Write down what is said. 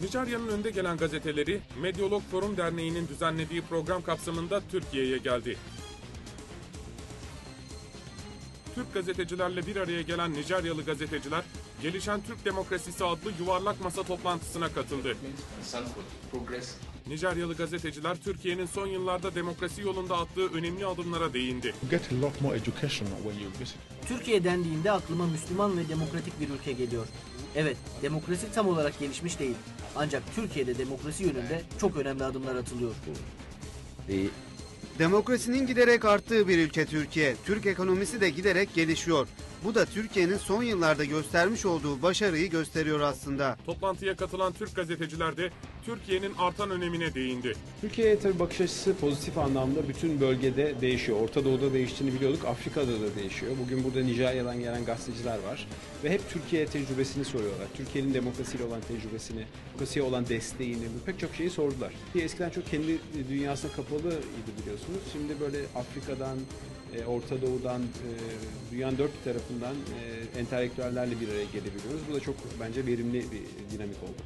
Nijerya'nın önde gelen gazeteleri Medyolog Forum Derneği'nin düzenlediği program kapsamında Türkiye'ye geldi. Türk gazetecilerle bir araya gelen Nijeryalı gazeteciler, Gelişen Türk Demokrasisi adlı yuvarlak masa toplantısına katıldı. Nijeryalı gazeteciler Türkiye'nin son yıllarda demokrasi yolunda attığı önemli adımlara değindi. Türkiye dendiğinde aklıma Müslüman ve demokratik bir ülke geliyor. Evet, demokrasi tam olarak gelişmiş değil. Ancak Türkiye'de demokrasi yönünde çok önemli adımlar atılıyor. Demokrasinin giderek arttığı bir ülke Türkiye. Türk ekonomisi de giderek gelişiyor. Bu da Türkiye'nin son yıllarda göstermiş olduğu başarıyı gösteriyor aslında. Toplantıya katılan Türk gazeteciler de Türkiye'nin artan önemine değindi. Türkiye'ye tabii bakış açısı pozitif anlamda bütün bölgede değişiyor. Orta Doğu'da değiştiğini biliyorduk, Afrika'da da değişiyor. Bugün burada Nijerya'dan gelen gazeteciler var ve hep Türkiye tecrübesini soruyorlar. Türkiye'nin demokrasiyle olan tecrübesini, demokrasiye olan desteğini, pek çok şeyi sordular. Eskiden çok kendi dünyasına kapalıydı biliyorsunuz. Şimdi böyle Afrika'dan, e, Orta Doğu'dan, e, dünyanın dört tarafından e, entelektüellerle bir araya gelebiliyoruz. Bu da çok bence verimli bir dinamik oldu.